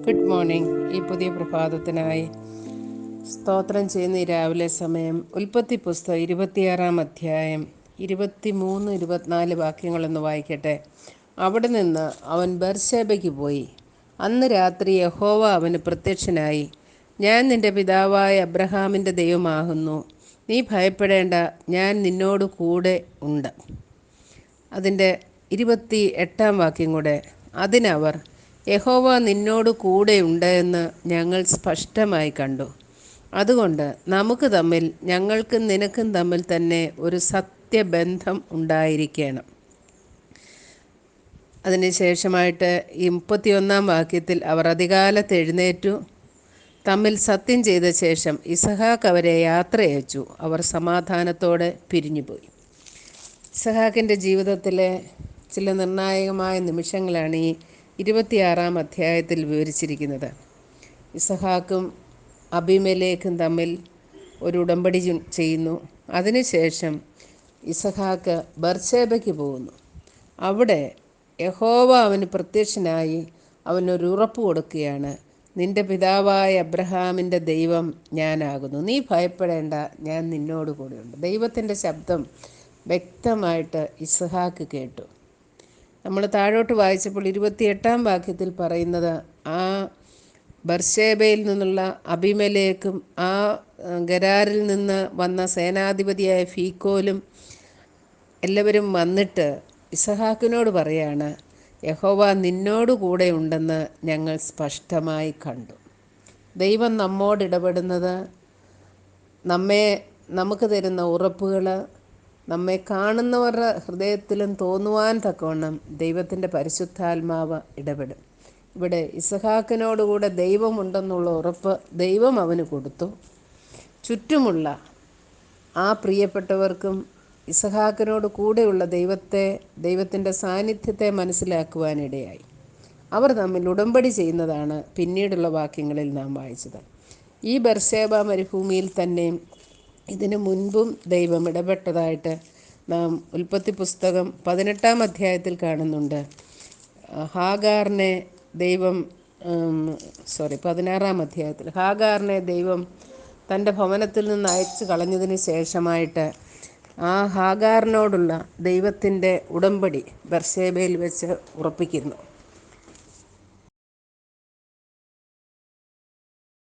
Good morning ഈ പുതിയ പ്രഭാതത്തിനായി സ്തോത്രം ചെയ്യുന്ന ഈ രാവിലെ സമയം ഉൽപ്പത്തി പുസ്തകം ഇരുപത്തിയാറാം അധ്യായം ഇരുപത്തി മൂന്ന് ഇരുപത്തിനാല് വാക്യങ്ങളൊന്ന് വായിക്കട്ടെ. അവിടെ നിന്ന് അവൻ ബർഷേബയ്ക്ക് പോയി. അന്ന് രാത്രി യഹോവ അവന് പ്രത്യക്ഷനായി. ഞാൻ നിന്റെ പിതാവായ അബ്രഹാമിന്റെ ദൈവമാകുന്നു. നീ ഭയപ്പെടേണ്ട. ഞാൻ നിന്നോട് കൂടെ ഉണ്ട്. അതിന്റെ ഇരുപത്തി എട്ടാം വാക്യം കൂടെ. അതിനവർ യഹോവ നിന്നോട് കൂടെയുണ്ട് എന്ന് ഞങ്ങൾ സ്പഷ്ടമായി കണ്ടു. അതുകൊണ്ട് നമുക്ക് തമ്മിൽ ഞങ്ങൾക്കും നിനക്കും തമ്മിൽ തന്നെ ഒരു സത്യബന്ധം ഉണ്ടായിരിക്കണം. അതിനുശേഷമായിട്ട് ഈ മുപ്പത്തിയൊന്നാം വാക്യത്തിൽ അവർ അധികാലത്ത് എഴുന്നേറ്റു. തമ്മിൽ സത്യം ചെയ്ത ശേഷം ഇസഹാക്ക് അവരെ യാത്രയച്ചു അവർ സമാധാനത്തോടെ പിരിഞ്ഞുപോയി. ഇസഹാക്കിന്റെ ജീവിതത്തിലെ ചില നിർണായകമായ നിമിഷങ്ങളാണ് ഈ ഇരുപത്തിയാറാം അധ്യായത്തിൽ വിവരിച്ചിരിക്കുന്നത്. ഇസഹാക്കും അബിമലേഖും തമ്മിൽ ഒരു ഉടമ്പടി ചെയ്യുന്നു. അതിനുശേഷം ഇസഹാക്ക് ബർഷേബയ്ക്ക് പോകുന്നു. അവിടെ യഹോവ അവന് പ്രത്യക്ഷനായി അവനൊരു ഉറപ്പ് കൊടുക്കുകയാണ്. നിന്റെ പിതാവായ അബ്രഹാമിന്റെ ദൈവം ഞാനാകുന്നു. നീ ഭയപ്പെടേണ്ട. ഞാൻ നിന്നോട് കൂടെയുണ്ട് ദൈവത്തിന്റെ ശബ്ദം വ്യക്തമായിട്ട് ഇസഹാക്ക് കേട്ടു. നമ്മൾ താഴോട്ട് വായിച്ചപ്പോൾ ഇരുപത്തിയെട്ടാം വാക്യത്തിൽ പറയുന്നത് ആ ബർഷേബയിൽ നിന്നുള്ള അഭിമലേക്കും ആ ഗരാറിൽ നിന്ന് വന്ന സേനാധിപതിയായ ഫീക്കോലും എല്ലാവരും വന്നിട്ട് ഇസഹാക്കിനോട് പറയാണ് യഹോവ നിന്നോട് കൂടെ ഉണ്ടെന്ന് ഞങ്ങൾ സ്പഷ്ടമായി കണ്ടു. ദൈവം നമ്മോട് ഇടപെടുന്നത് നമ്മെ നമുക്ക് തരുന്ന ഉറപ്പുകൾ നമ്മെ കാണുന്നവരുടെ ഹൃദയത്തിലും തോന്നുവാൻ തക്കവണ്ണം ദൈവത്തിന്റെ പരിശുദ്ധാത്മാവ് ഇടപെടും. ഇവിടെ ഇസഹാക്കിനോടുകൂടെ ദൈവമുണ്ടെന്നുള്ള ഉറപ്പ് ദൈവം അവന് കൊടുത്തു. ചുറ്റുമുള്ള ആ പ്രിയപ്പെട്ടവർക്കും ഇസഹാക്കിനോട് കൂടെയുള്ള ദൈവത്തെ ദൈവത്തിന്റെ സാന്നിധ്യത്തെ മനസ്സിലാക്കുവാനിടയായി. അവർ തമ്മിൽ ഉടമ്പടി ചെയ്യുന്നതാണ് പിന്നീടുള്ള വാക്യങ്ങളിൽ നാം വായിച്ചത്. ഈ ബർസേബ മരുഭൂമിയിൽ തന്നെ ഇതിനു മുൻപും ദൈവം ഇടപെട്ടതായിട്ട് നാം ഉൽപ്പത്തി പുസ്തകം പതിനെട്ടാം അധ്യായത്തിൽ കാണുന്നുണ്ട്. ഹാഗാറിനെ ദൈവം സോറി പതിനാറാം അധ്യായത്തിൽ. ഹാഗാറിനെ ദൈവം തന്റെ ഭവനത്തിൽ നിന്ന് അയച്ചു കളഞ്ഞതിന് ശേഷമായിട്ട് ആ ഹാഗാറിനോടുള്ള ദൈവത്തിന്റെ ഉടമ്പടി ബർഷേബയിൽ വെച്ച് ഉറപ്പിക്കുന്നു.